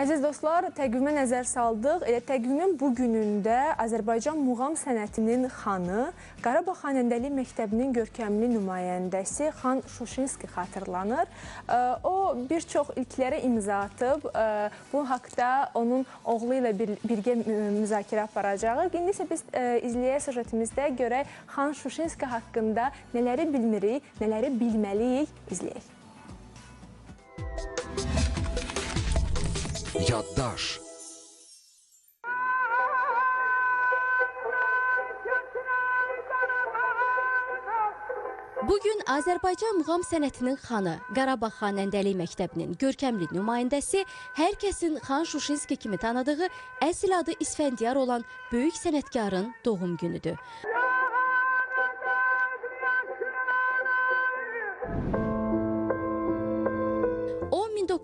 Əziz dostlar, təqvimə nəzər saldıq. Elə təqvimin bu günündə Azərbaycan muğam sənətinin xanı, Qarabağ xanəndəli məktəbinin görkəmli nümayəndəsi Xan Şuşinski xatırlanır. O bir çox ilklərə imza atıb. Bu haqqda onun oğlu ilə bir, birgə mü- müzakirə aparacağıq. İndi isə biz ə, izləyək süjetimizdə görək Xan Şuşinski haqqında nələri bilmirik, nələri bilməliyik izləyək. Yaddaş. Bugün Azərbaycan muğam sənətinin xanı, Qarabağ xanəndəlik məktəbinin görkəmli nümayəndəsi, hər kəsin Xan Şuşinski kimi tanıdığı əsl adı İsfəndiyar olan böyük sənətkarın doğum günüdür.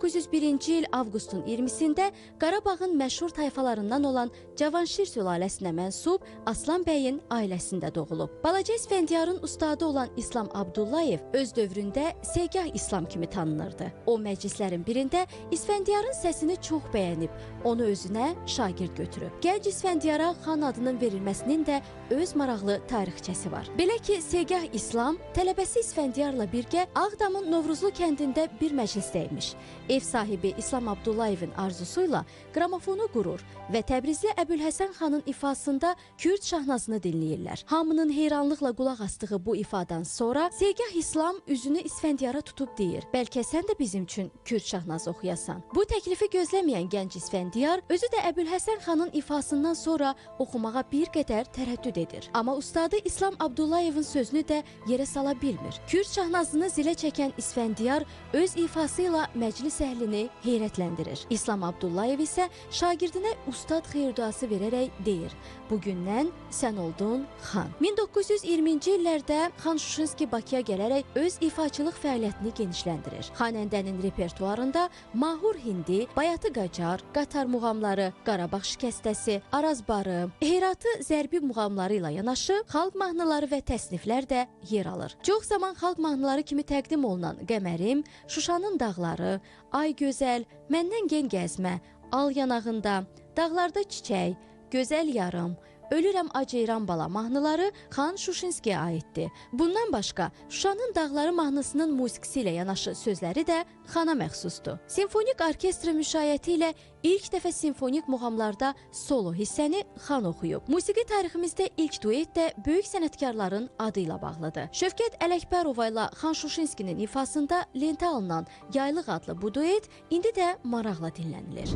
1901-ci il avqustun 20-sində Qarabağın məşhur tayfalarından olan Cavanşir sülaləsinə mənsub Aslan bəyin ailəsində doğulub. Balaca İsfəndiyarın ustadı olan İslam Abdullayev öz dövründə Segah İslam kimi tanınırdı. O məclislərin birində İsfəndiyarın səsini çox bəyənib, onu özünə şagird götürüb. Gənc İsfəndiyara xan adının verilməsinin də öz maraqlı tarixçəsi var. Belə ki, Segah İslam tələbəsi İsfəndiyarla birgə Ağdamın Novruzlu kəndində bir məclisdəymiş. Ev sahibi İslam Abdullayevin arzusuyla qramofonu qurur və Təbrizli Əbülhəsən xanın ifasında Kürd şahnasını dinləyirlər. Hamının heyranlıqla qulaq asdığı bu ifadan sonra Segah İslam üzünü İsfəndiyara tutub deyir: "Bəlkə sən də bizim üçün Kürd şahnası oxuyasan." Bu təklifi gözləməyən gənc İsfəndiyar özü də Əbülhəsən xanın ifasından sonra oxumağa bir qədər tərəddüd edir. Amma ustadı İslam Abdullayevin sözünü də yerə sala bilmir. Kürd şahnasını zilə çəkən İsfəndiyar öz ifası ilə məclis əhlini heyrətləndirir. İslam Abdullayev isə şagirdinə ustad xeyirduası verərək deyir: "Bu gündən sən oldun xan." 1920-ci illərdə Xan Şuşinski Bakıya gələrək öz ifaçılıq fəaliyyətini genişləndirir. Xanəndənin repertuarında Mahur Hindi, Bayatı Qacar, Qatar muğamları, Qarabağ şikəstəsi, Arazbarı, Heyratı zərbi muğamları ilə yanaşı xalq mahnıları və təsniflər də yer alır. Çox zaman xalq mahnıları kimi təqdim olunan Qəmərim, Şuşanın dağları, Ay gözəl, məndən gen gəzmə, Al yanağında, Dağlarda çiçək, Gözəl yarım, Ölürəm aceyran bala mahnıları Xan Şuşinskiyə aiddir. Bundan başqa Şuşanın dağları mahnısının musiqisi ilə yanaşı sözləri də xana məxsusdur. Simfonik orkestr müşayiəti ilə ilk dəfə simfonik muğamlarda solo hissəni xan oxuyub. Musiqi tariximizdə ilk duet də böyük sənətkarların adı ilə bağlıdır. Şövkət Ələkbərova ilə Xan Şuşinskinin ifasında lentə alınan Yaylıq adlı bu duet indi də maraqla dinlənilir.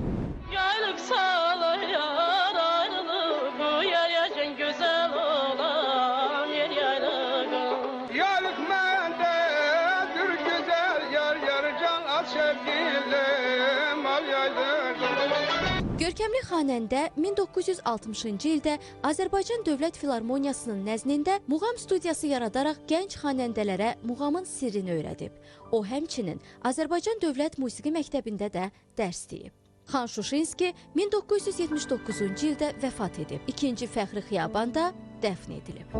Yaylık sağlayan Görkəmli xanəndə 1960-cı ildə Azərbaycan Dövlət Filarmoniyasının nəznində muğam studiyası yaradaraq gənc xanəndələrə muğamın sirrini öyrədib. O həmçinin Azərbaycan Dövlət Musiqi Məktəbində də dərs deyib. Xan Şuşinski 1979-cu ildə vəfat edib. İkinci Fəxri Xiyabanda dəfn edilib.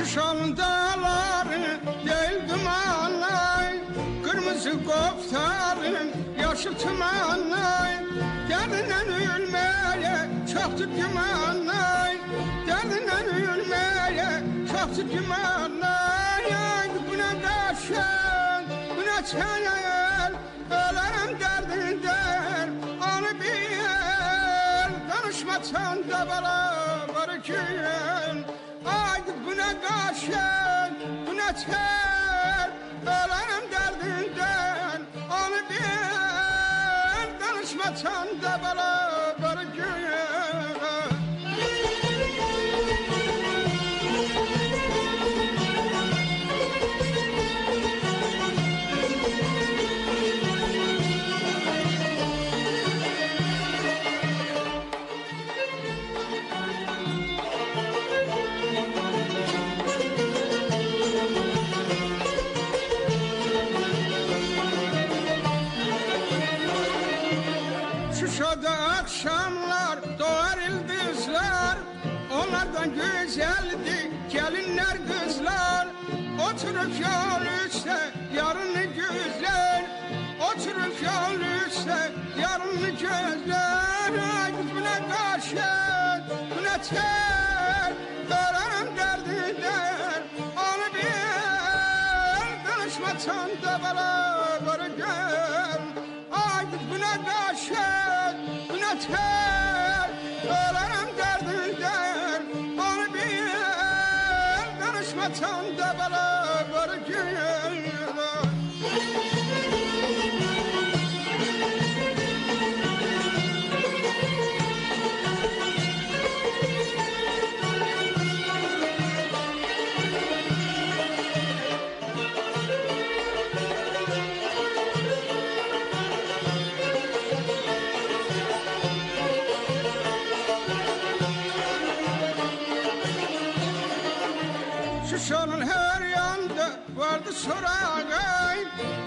Şu Şam dağları değil Kırmızı koptarım yaşıl tımanlay Derinden ölmeye çoktur gümanlay Derinden ölmeye çoktur gümanlay Bu ne kaşın, bu ne çenel Ölerim derdinden onu bil Konuşmasan da bana barıkın kardeşim bu ne çer? Ölenim derdinden onu bil Danışma çanda balam Oturup yol üstte yarını gözler Oturup yol üstte yarını gözler Buna kaşet, buna çer Kararım derdi der Onu bil. Danışmasan da bana bana gör Ay buna kaşet, buna çer Kararım derdi der Onu bil. Danışmasan da bana. sorağay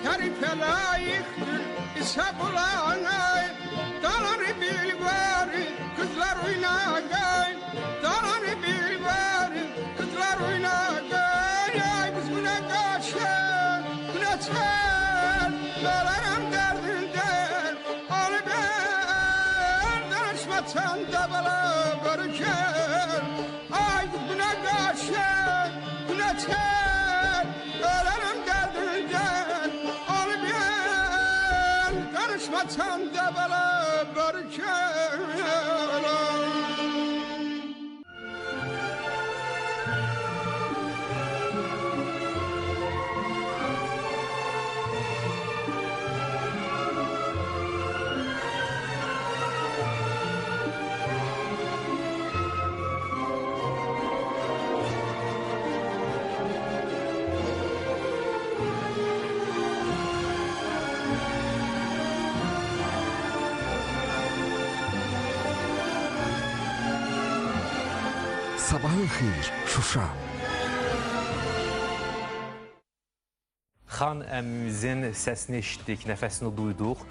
Terfelayıktır ise bulağay Dalar bilvari kızlar oynağay Dalar bilvari kızlar oynağay Ay biz buna kaçar, buna çar? Dalarım derdinden onu ben. Danışmasan da bana görüşer Ay biz buna kaçar, buna çar? vatan da bala barkar Sabahın xeyir, Şuşa. Xan əmimizin səsini eşitdik, nəfəsini duyduq.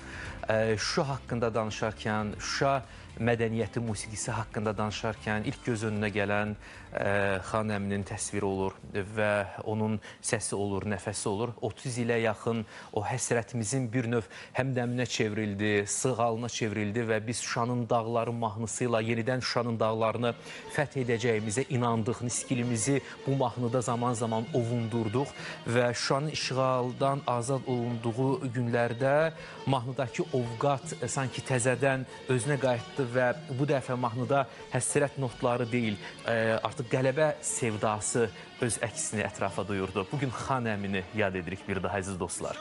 Şuşa haqqında danışarkən, Şuşa mədəniyyəti, musiqisi haqqında danışarkən ilk göz önünə gələn ə, Xan əminin təsviri olur və onun səsi olur, nəfəsi olur. 30 ilə yaxın o həsrətimizin bir növ həmdəminə çevrildi, sığalına çevrildi və biz Şuşanın dağları mahnısı ilə yenidən Şuşanın dağlarını fəth edəcəyimizə inandıq. Niskilimizi bu mahnıda zaman-zaman ovundurduq və Şuşanın işğaldan azad olunduğu günlərdə mahnıdakı ovqat e, sanki təzədən özünə qayıtdı və bu dəfə mahnıda həsrət notları deyil, e, artıq qələbə sevdası öz əksini ətrafa duyurdu. Bu gün Xan əmini yad edirik bir daha əziz dostlar.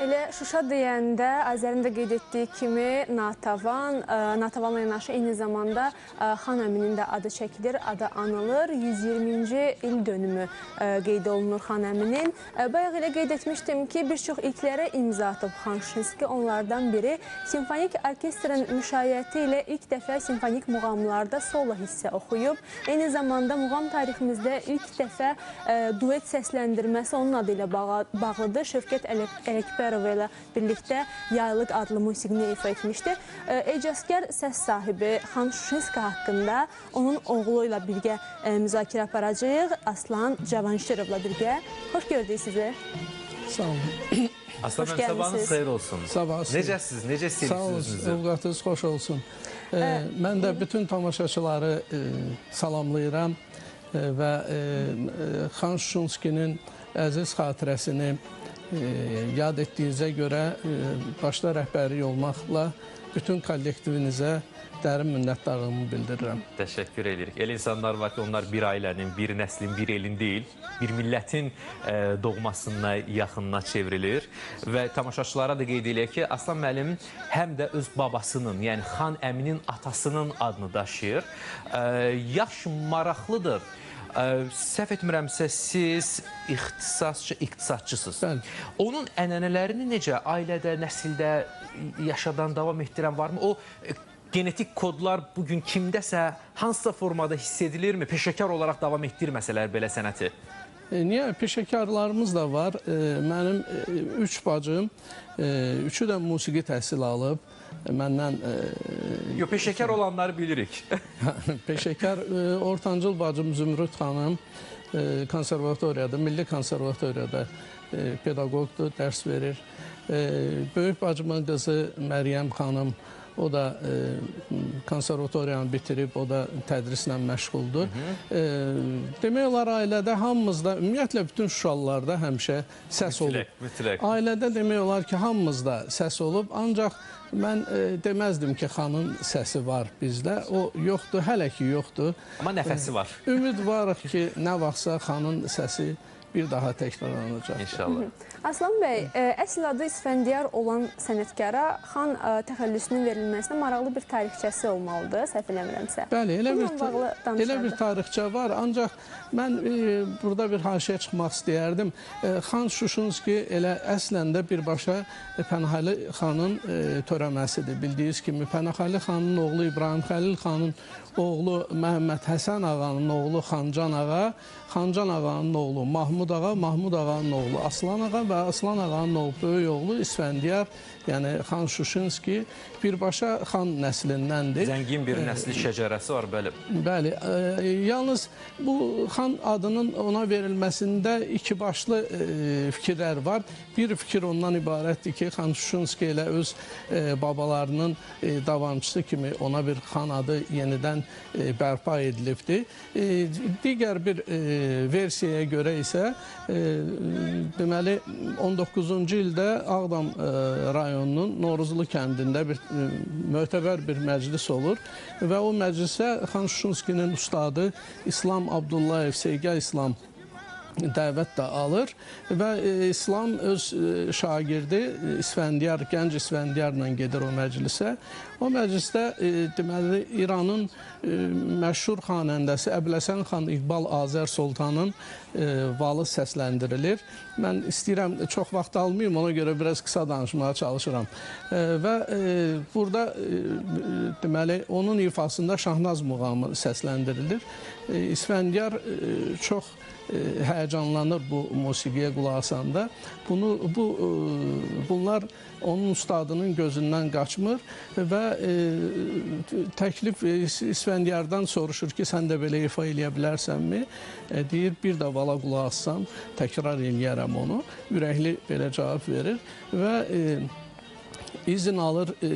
Elə Şuşa deyəndə Azərin də qeyd etdiyi kimi Natavan, ə, Natavanla yanaşı eyni zamanda ə, Xan Əminin də adı çəkilir, adı anılır. 120-ci il dönümü ə, qeyd olunur Xan Əminin. Bayaq elə qeyd etmişdim ki, bir çox ilklərə imza atıb Xan Şinski. Onlardan biri simfonik orkestrin müşayiəti ilə ilk dəfə simfonik muğamlarda solo hissə oxuyub. Eyni zamanda muğam tariximizdə ilk dəfə duet səsləndirməsi onun adı ilə bağlıdır. Şövkət Ələk- Ələkbərova ilə birlikdə Yaylıq adlı musiqini ifa etmişdi. Ə, Ecazkar səs sahibi Xan Şuşinski haqqında onun oğlu ilə birgə ə, müzakirə aparacağıq. Aslan Cavanşirovla birgə. Xoş gördük sizi. Sağ olun. Aslan müəllim, sabahınız xeyir olsun. Sabah olsun. Necəsiz? Necə Sağ olun. Ovqatınız xoş olsun. Ee, mən də bütün tamaşaçıları e, salamlayıram e, və e, Xan Şuşinskinin əziz xatirəsini yad etdiyinizə görə e, başda rəhbərlik olmaqla bütün kollektivinizə dərin minnətdarlığımı bildirirəm. Təşəkkür edirik. El insanlar var ki, onlar bir ailənin, bir nəslin, bir elin deyil, bir millətin e, doğmasına, yaxınına çevrilir və tamaşaçılara da qeyd eləyək ki, Aslan müəllim həm də öz babasının, yəni Xan Əminin atasının adını daşıyır. E, yaş maraqlıdır. Səhv etmirəmsə siz ixtisasçı iqtisadçısınız. Bəli. Onun ənənələrini necə ailədə, nəsildə yaşadan davam etdirən varmı? O e, genetik kodlar bu gün kimdəsə hansısa formada hiss edilirmi? Peşəkar olaraq davam etdirməsələr belə sənəti? E, niyə? Peşəkarlarımız da var. E, mənim üç bacım, üçü də musiqi təhsili alıb. E, Məndən e, Yox, peşəkar olanları bilirik. peşəkar e, ortancıl bacım Zümrüd xanım e, konservatoriyada, Milli konservatoriyada e, pedaqoqdur, dərs verir. E, böyük bacımın qızı Məryəm xanım o da e, konservatoriyanı bitirib, o da tədrislə məşğuldur. E, demək olar ailədə hamımızda, ümumiyyətlə bütün Şuşalılarda həmişə səs olub. Mütləq, mütləq. Ailədə demək olar ki, hamımızda səs olub, ancaq mən e, deməzdim ki, xanın səsi var bizdə. O yoxdur, hələ ki yoxdur. Amma nəfəsi var. Ümid varıq ki, nə vaxtsa xanın səsi bir daha təkrarlanacaq. İnşallah. Aslan bəy, ə, əsl adı İsfəndiyar olan sənətkara xan ə, təxəllüsünün verilməsinə maraqlı bir tarixçəsi olmalıdır, səhv eləmirəmsə. Bəli, elə bir, elə bir tarixçə var, ancaq mən e, burada bir haşiyə çıxmaq istəyərdim. E, xan Şuşunski elə əslən də birbaşa e, Pənahəli xanın e, törəməsidir. Bildiyiniz kimi Pənahəli xanın oğlu İbrahim Xəlil xanın oğlu Məhəmməd Həsən ağanın oğlu Xancan ağa, Xancan ağanın oğlu Mahmud ağa, Mahmud ağanın oğlu Aslan ağa və Aslan ağanın oğlu böyük oğlu İsfəndiyar, yəni xan Şuşinski birbaşa xan nəslindəndir. Zəngin bir nəsli şəcərəsi var, bəli. Bəli, e, yalnız bu xan adının ona verilməsində iki başlı e, fikirlər var. Bir fikir ondan ibarətdir ki, xan Şuşinski elə öz e, babalarının e, davamçısı kimi ona bir xan adı yenidən e, bərpa edilibdir. E, digər bir e, versiyaya görə isə e, deməli 19-cu ildə Ağdam e, rayonunun Noruzlu kəndində bir e, mötəbər bir məclis olur və o məclisə Xan Şuşinskinin ustadı İslam Abdullayev, Seyga İslam dəvət də alır və e, İslam öz e, şagirdi İsfəndiyar, gənc İsfəndiyarla gedir o məclisə. O məclisdə e, deməli İranın məşhur xanəndəsi Əbləsən xan İqbal Azər Sultanın valı səsləndirilir. Mən istəyirəm çox vaxt almayım, ona görə biraz qısa danışmağa çalışıram. Və burada deməli onun ifasında Şahnaz muğamı səsləndirilir. İsfəndiyar çox həyəcanlanır bu musiqiyə qulaq asanda. Bunu bu e, bunlar onun ustadının gözündən qaçmır və e, təklif e, İsfəndiyardan soruşur ki, sən də belə ifa eləyə bilərsənmi? E, deyir, bir də vala qulaq assam, təkrar eləyərəm onu. Ürəkli belə cavab verir və e, izin alır e,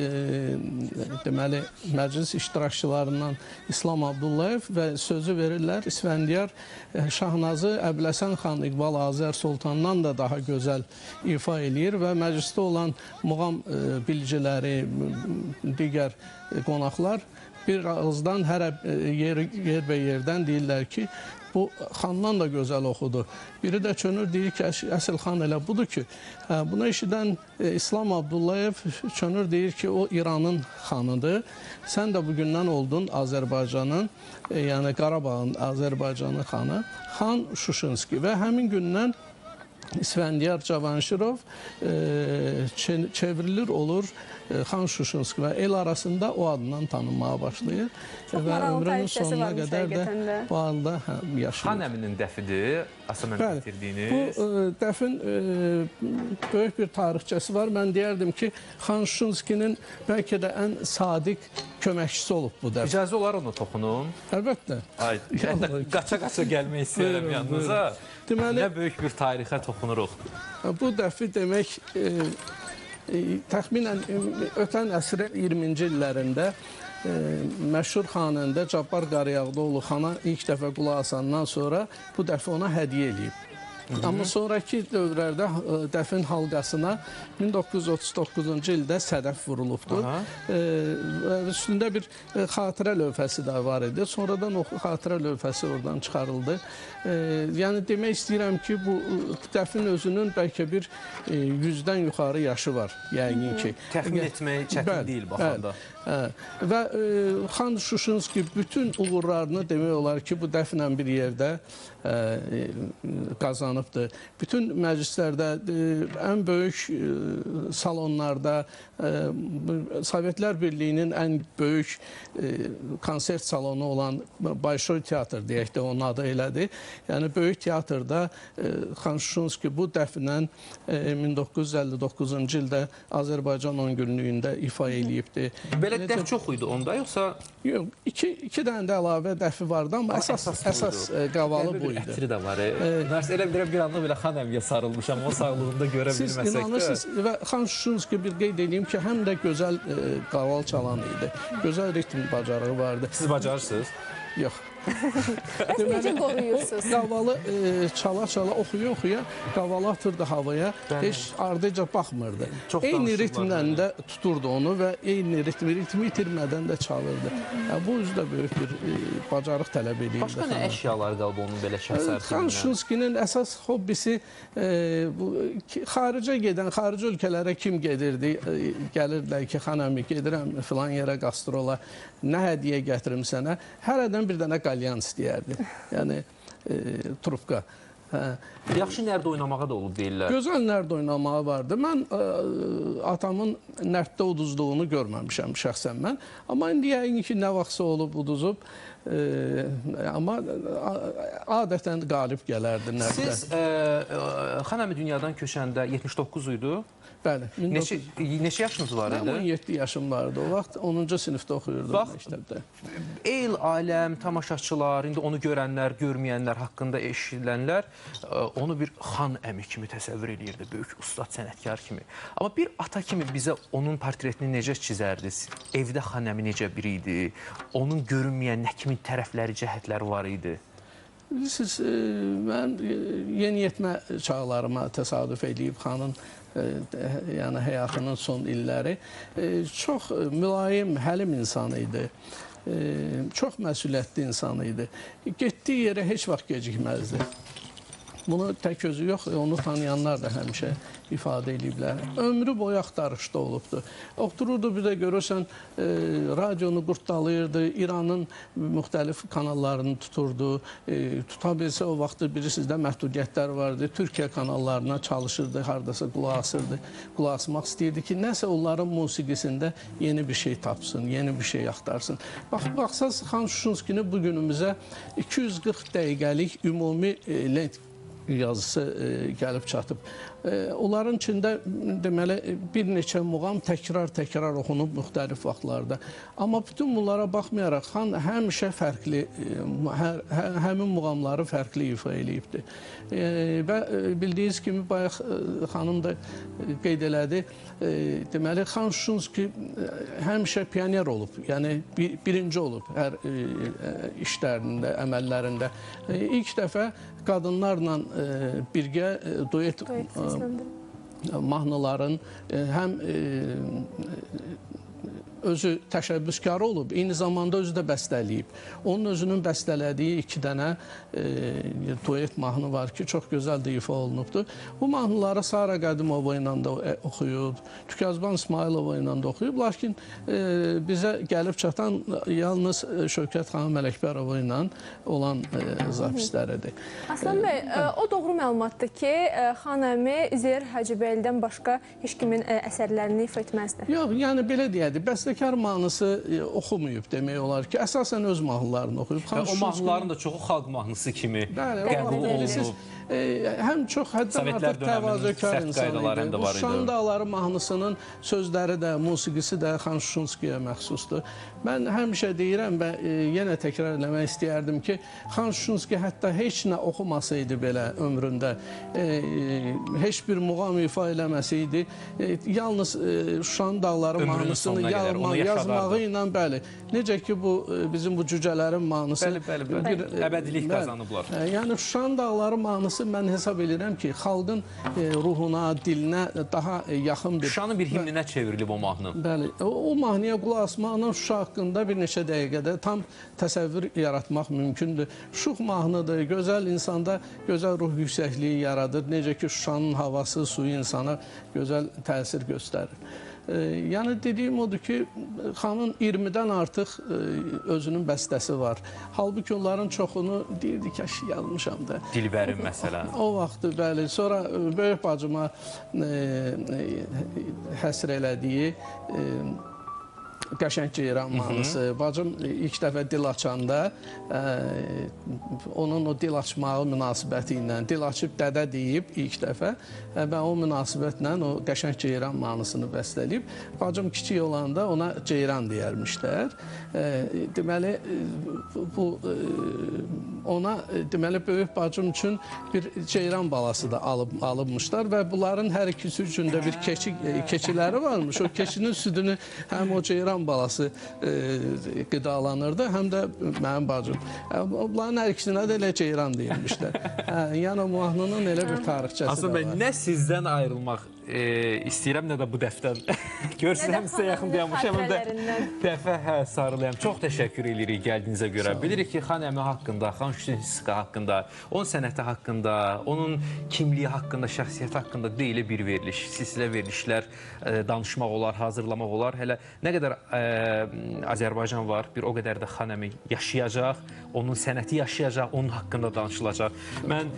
deməli məclis iştirakçılarından İslam Abdullayev və sözü verirlər. İsfəndiyar e, Şahnazı Əbləsən xan İqbal Azər Sultandan da daha gözəl ifa eləyir və məclisdə olan muğam e, bilgiləri, digər e, qonaqlar bir ağızdan hər e, yer, yer və yerdən deyirlər ki, bu xandan da gözəl oxudu. Biri də çönür deyir ki, əs- əsl xan elə budur ki, hə, bunu eşidən e, İslam Abdullayev çönür deyir ki, o İranın xanıdır. Sən də bugündən oldun Azərbaycanın, e, yəni Qarabağın Azərbaycanın xanı, xan Şuşinski və həmin gündən İsfəndiyar Cavanşirov e, çe- çevrilir olur e, Xan Şuşinski və el arasında o adından tanınmağa başlayır Çox və ömrünün sonuna qədər də bu halda hə, yaşayır. Xan əminin dəfidir, Aslan mənim Bəli, gətirdiyiniz. Bu e, dəfin böyük bir tarixçəsi var. Mən deyərdim ki, Xan Şuşinskinin bəlkə də ən sadiq köməkçisi olub bu dəfin. İcazə olar onu toxunun. Əlbəttə. Ay, qaça-qaça gəlmək istəyirəm Buyurun, yanınıza. Deməli- nə böyük bir tarixə toxunuruq. Bu dəfi demək e, e, təxminən e, ötən əsrin 20-ci illərində e, məşhur xanəndə Cabbar Qarayağdıoğlu xana ilk dəfə qulaq asandan sonra bu dəfə ona hədiyyə eləyib. Amma sonrakı dövrlərdə e, dəfin halqasına 1939-cu ildə sədəf vurulubdur. E, üstündə bir e, xatirə lövhəsi də var idi. Sonradan o xatirə lövhəsi oradan çıxarıldı. E, yəni demək istəyirəm ki, bu e, dəfin özünün bəlkə bir e, 100-dən yuxarı yaşı var, yəqin ki. Təxmin etmək çətin Bəli, deyil baxanda. Bəli. Və e, xan Şuşinski bütün uğurlarını demək olar ki, bu dəfnən bir yerdə e, qazanıbdır. Bütün məclislərdə ə, ən böyük salonlarda Sovetlər Birliyinin ən böyük konsert salonu olan Bayşoy teatr deyək də onun adı elədir. Yəni böyük teatrda Xan Şuşunski bu dəfnən ə, 1959-cu ildə Azərbaycan 10 günlüyündə ifa eləyibdi. Belə dəf çox idi onda, yoxsa Yox, iki, iki dənə də əlavə dəfi vardı, amma əsas əsas ə, qavalı bu idi. ətri də var. E, Mərs elə bilirəm bir anda belə xan əmiyə sarılmışam. O sağlığında görə Siz bilməsək də. inanırsınız və Xan Şuşunski bir qeyd edeyim ki, həm də gözəl ə, qaval çalan idi. Gözəl ritm bacarığı vardı. Siz bacarırsınız. Yox. Bəs necə qoruyursunuz? Qavalı e, çala-çala oxuya-oxuya qavalı atırdı havaya. Heç ardıca baxmırdı. Eyni belə. də tuturdu onu və eyni ritmi, ritmi itirmədən də çalırdı. Bu üzdə böyük bir e, bacarıq tələb edirdi. başqa nə əşyalar qaldı onun belə şəxsər Xan Şunskinin əsas hobbisi e, xaricə gedən, xarici ölkələrə kim gedirdi? E, gəlirdilər ki, xanəmi gedirəm filan yerə qastrola, nə hədiyyə gətirim sənə? Hərədən bir dənə qalyan istəyərdi. Yəni e, trubka. Hə. Yaxşı nərdə oynamağa da olub deyirlər. Gözəl nərd oynamağı vardı. Mən ə, atamın nərddə uduzduğunu görməmişəm şəxsən mən. Amma indi yəqin ki, nə vaxtsa olub uduzub. Ə, amma ə, adətən qalib gələrdi nərddə. Siz ə, ə, xanəmi dünyadan köçəndə 79 idi. Bəli. Neçə neçə yaşınız var idi? 17 yaşım vardı. O vaxt 10-cu sinifdə oxuyurdum Bax, məktəbdə. El, aləm, tamaşaçılar, indi onu görənlər, görməyənlər haqqında eşidilənlər ə, onu bir xan əmi kimi təsəvvür eləyirdi, böyük ustad sənətkar kimi. Amma bir ata kimi bizə onun portretini necə çizərdiniz? Evdə xan əmi necə biri idi? Onun görünməyən nə kimi tərəfləri, cəhətləri var idi? Bilirsiniz, e, mən e, yeniyetmə çağlarıma təsadüf eləyib xanın e, yəni həyatının son illəri çox mülayim, həlim insan idi. Çox məsuliyyətli insan idi. Getdiyi yerə heç vaxt gecikməzdi. Bunu tək özü yox, onu tanıyanlar da həmişə ifadə ediblər. Ömrü boyu axtarışda olubdu. Otururdu bir də görürsən, e, radionu qurtdalayırdı, İranın müxtəlif kanallarını tuturdu. E, tuta bilsə o vaxt bilirsiniz də məhdudiyyətlər vardı. Türkiyə kanallarına çalışırdı, hardasa qulaq asırdı. Qulaq asmaq istəyirdi ki, nəsə onların musiqisində yeni bir şey tapsın, yeni bir şey axtarsın. Bax, baxsaz Xan Şuşunskini bu günümüzə 240 dəqiqəlik ümumi e, lent yazısı e, gəlib çatıb. Onların içində deməli bir neçə muğam təkrar-təkrar oxunub müxtəlif vaxtlarda. Amma bütün bunlara baxmayaraq xan həmişə fərqli hər, hə, həmin muğamları fərqli ifa eləyibdi. Və bildiyiniz kimi bayaq xanım da qeyd elədi. Deməli xan Şuşunski e, həmişə pioner olub. Yəni bir, birinci olub hər işlərində, əməllərində. İlk dəfə qadınlarla birgə duet, Duet e, səsləndirin. mahnıların e, həm e, özü təşəbbüskarı olub, eyni zamanda özü də bəstələyib. Onun özünün bəstələdiyi iki dənə e, duet mahnı var ki, çox gözəl də ifa olunubdur. Bu mahnıları Sara Qədimova ilə də e, oxuyub, Tükəzban İsmailova ilə də oxuyub, lakin e, bizə gəlib çatan yalnız e, Şövkət xanım Ələkbərova ilə olan e, zapisləridir. Aslan bəy, ə, o doğru məlumatdır ki, ə, xan əmi Zeyr Hacıbəylidən başqa heç kimin ə, əsərlərini ifa etməzdi. Yox, yəni belə deyədi, bəstəkar mahnısı e, oxumayıb demək olar ki, əsasən öz mahnılarını oxuyub. Və o mahnıların da çoxu xalq mahnısı kimi Bəli, qəbul olunub. e, həm çox həddən artıq təvazökar insan idi. Şan Dağları mahnısının sözləri də, musiqisi də Xan Şuşunskiyə məxsusdur. Mən həmişə deyirəm və e, yenə təkrar eləmək istəyərdim ki, Xan Şuşunski hətta heç nə oxumasaydı belə ömründə, e, e, heç bir muğam ifa eləməsəydi, e, yalnız e, Şuşan Dağları Ömrünün mahnısını yaşadardı. yazmağı ilə bəli. Necə ki bu e, bizim bu cücələrin mahnısı Bəli, bəli, bəli. bir, e, Əbədilik qazanıblar. E, Yəni Şuşan dağları mahnısı mən hesab edirəm ki, xalqın e, ruhuna, dilinə daha e, yaxın bir Şuşanın bir himninə çevrilib o mahnı. Bəli, o, o mahnıya qulaq asmaqla Şuşa haqqında bir neçə dəqiqədə tam təsəvvür yaratmaq mümkündür. Şux mahnıdır, gözəl insanda gözəl ruh yüksəkliyi yaradır. Necə ki Şuşanın havası, suyu insana gözəl təsir göstərir. E, yəni dediyim odur ki, xanın 20-dən artıq e, özünün bəstəsi var. Halbuki onların çoxunu deyirdi ki, "Əş, yazmışam da. Dilbərin məsələn. O vaxtı bəli, sonra e, böyük bacıma e, həsr elədiyi e, Qəşəng Ceyran mahnısı. Bacım ilk dəfə dil açanda e, onun o dil açmağı münasibəti ilə dil açıb dədə deyib ilk dəfə e, və o münasibətlə o Qəşəng Ceyran mahnısını bəstələyib. Bacım kiçik olanda ona Ceyran deyərmişlər. E, deməli bu e, ona deməli böyük bacım üçün bir Ceyran balası da alıb alınmışlar və bunların hər ikisi üçün də bir keçi keçiləri varmış. O keçinin südünü həm o Ceyran balası e, qidalanırdı, həm də mənim bacım. E, Bunların hər ikisinə də elə Ceyran deyilmişlər. Hə, yəni o mahnının elə bir tarixçəsi Aslan də var. nə sizdən ayrılmaq e, istəyirəm, nə də bu dəfdən. Görsəm sizə yaxın dayanmışam, həm də dəfə hə sarılayam. Çox təşəkkür edirik gəldiyinizə görə. Bilirik ki, xan əmi haqqında, xan Şüsinska haqqında, onun sənəti haqqında, onun kimliyi haqqında, şəxsiyyəti haqqında deyilə bir veriliş, silsilə verilişlər e, danışmaq olar, hazırlamaq olar. Hələ nə qədər e, Azərbaycan var, bir o qədər də xan əmi yaşayacaq, onun sənəti yaşayacaq, onun haqqında danışılacaq. Mən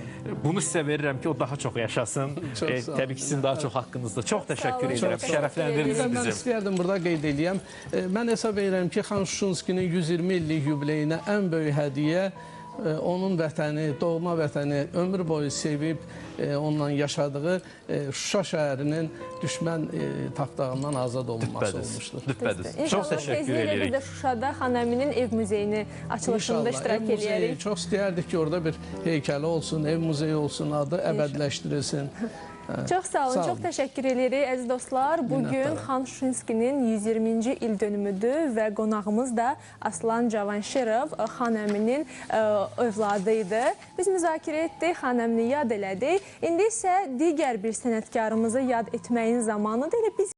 bunu sizə verirəm ki, o daha çox yaşasın. Çox E, təbii ki, sizin daha çox haqqınızda. Çox təşəkkür edirəm. çox. Bir Şərəfləndirdiniz mən bizi. istəyərdim burada qeyd eləyəm. E, Mən hesab edirəm ki, Xan Şuşinskinin 120 illik yubileyinə ən böyük hədiyyə e, onun vətəni, doğma vətəni ömür boyu sevib e, onunla yaşadığı e, Şuşa şəhərinin düşmən e, tapdağından azad olunması olmuşdur. Düpbədiz. Çox İnşallah təşəkkür edirik. Biz də Şuşada Xanəminin ev muzeyini açılışında iştirak ev muzeyi. Çox istəyərdik ki, orada bir heykəli olsun, ev muzeyi olsun, adı əbədiləşdirilsin. Çox sağ olun, Sağ çox olun. təşəkkür edirik əziz dostlar. Bu gün Minnətdaram. Xan Şuşinskinin 120-ci il dönümüdür və qonağımız da Aslan Cavanşirov xan əminin ə, övladı idi. Biz müzakirə etdik, xan əmini yad elədik. İndi isə digər bir sənətkarımızı yad etməyin zamanıdır. Elə biz